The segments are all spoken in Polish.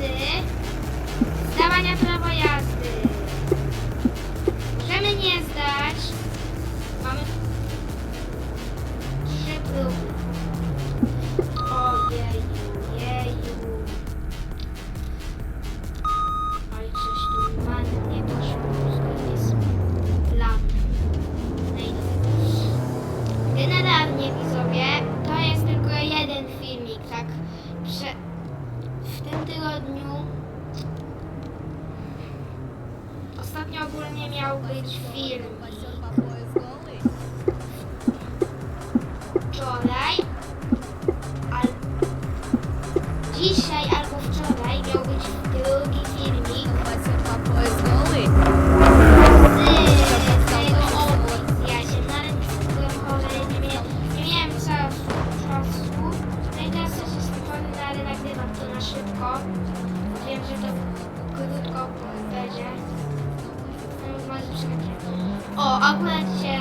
jazdy. Ostatnio ogólnie miał być film wczoraj, al dzisiaj albo wczoraj miał być drugi filmik z tego opcji. Się nawet byłem chory, nie miałem, nie czasu. No i teraz jestem chory, no ale nagrywam to na szybko. Wiem, że to krótko będzie. O, akurat się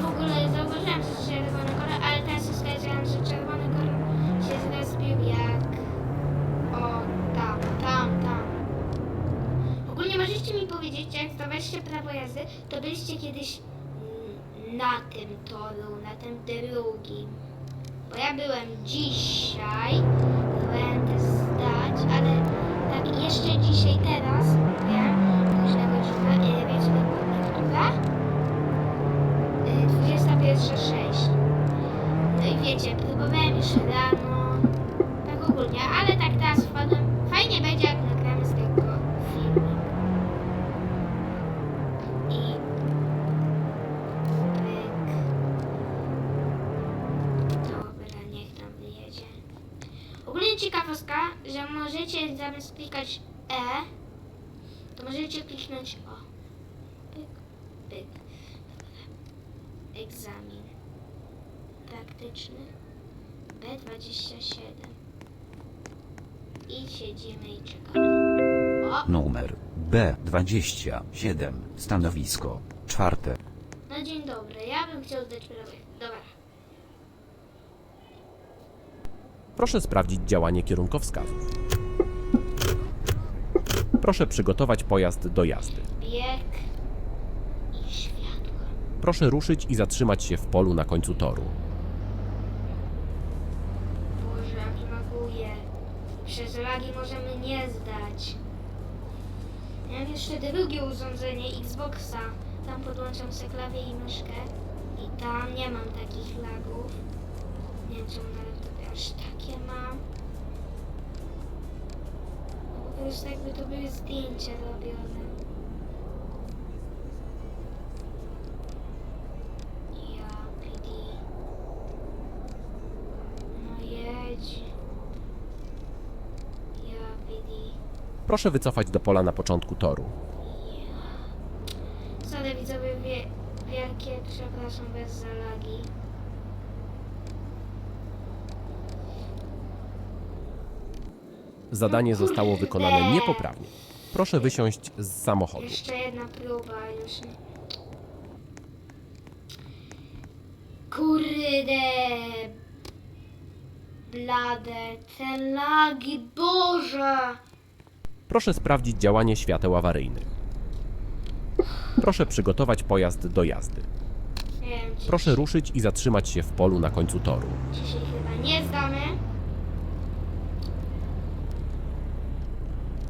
w ogóle zauważyłem, że czerwony kolor, ale teraz się skojarzyłam, że czerwony kolor się zrespił jak... O, tam, tam, tam. Ogólnie możecie mi powiedzieć, jak zdawaliście prawo jazdy, to byliście kiedyś na tym toru, na tym drugim. Bo ja byłem dzisiaj, próbowałem też zdać, ale tak jeszcze dzisiaj, teraz, 6. No i wiecie, próbowałem już rano, tak ogólnie, ale tak teraz wpadłem. Fajnie będzie, jak nagramy z tego filmik. I... Pyk. Dobra, niech tam wyjedzie. Ogólnie ciekawostka, że możecie zamiast klikać E, to możecie kliknąć O. Pyk, pyk. Egzamin. Praktyczny. B27. I siedzimy i czekamy. O! Numer B27. Stanowisko. Czwarte. No dzień dobry, ja bym chciał zdać prawo. Dobra. Proszę sprawdzić działanie kierunkowskazów. Proszę przygotować pojazd do jazdy. Bieg. Proszę ruszyć i zatrzymać się w polu na końcu toru. Boże, jak laguje. Przez lagi możemy nie zdać. Ja mam jeszcze drugie urządzenie Xboxa. Tam podłączam sobie klawię i myszkę. I tam nie mam takich lagów. Nie wiem czemu na aż takie mam. Prostu jakby to były zdjęcia robione. Ja, PD. No jedź. Ja, PD. Proszę wycofać do pola na początku toru. Sorry widzowie, wie, wielkie przepraszam bez zalagi. Zadanie zostało wykonane niepoprawnie. Proszę wysiąść z samochodu. Jeszcze jedna próba już. nie- Kurde. Blade, te lagi, Boże! Proszę sprawdzić działanie świateł awaryjnych. Proszę przygotować pojazd do jazdy. Proszę ruszyć i zatrzymać się w polu na końcu toru. dzisiaj chyba nie zdamy.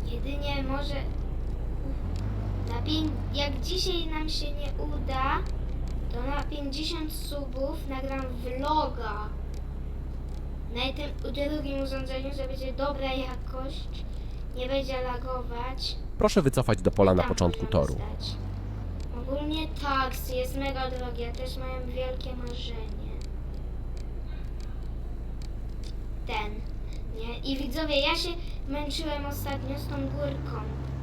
Jedynie może na jak dzisiaj nam się nie uda, to na 50 subów nagram vloga na tym drugim urządzeniu, że będzie dobra jakość, nie będzie lagować. Proszę wycofać do pola na Tam początku toru. Ogólnie taksy jest mega drogie, ja też mam wielkie marzenie. Ten, nie? I widzowie, ja się męczyłem ostatnio z tą górką,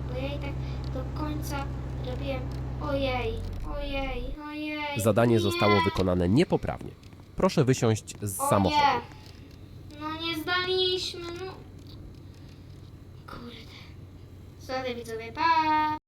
bo ja i tak do końca robiłem ojej, ojej, ojej. Zadanie nie, zostało wykonane niepoprawnie. Proszę wysiąść z samochodu. Nie. No nie zdaliśmy, no. Kurde. Sorry widzowie, pa!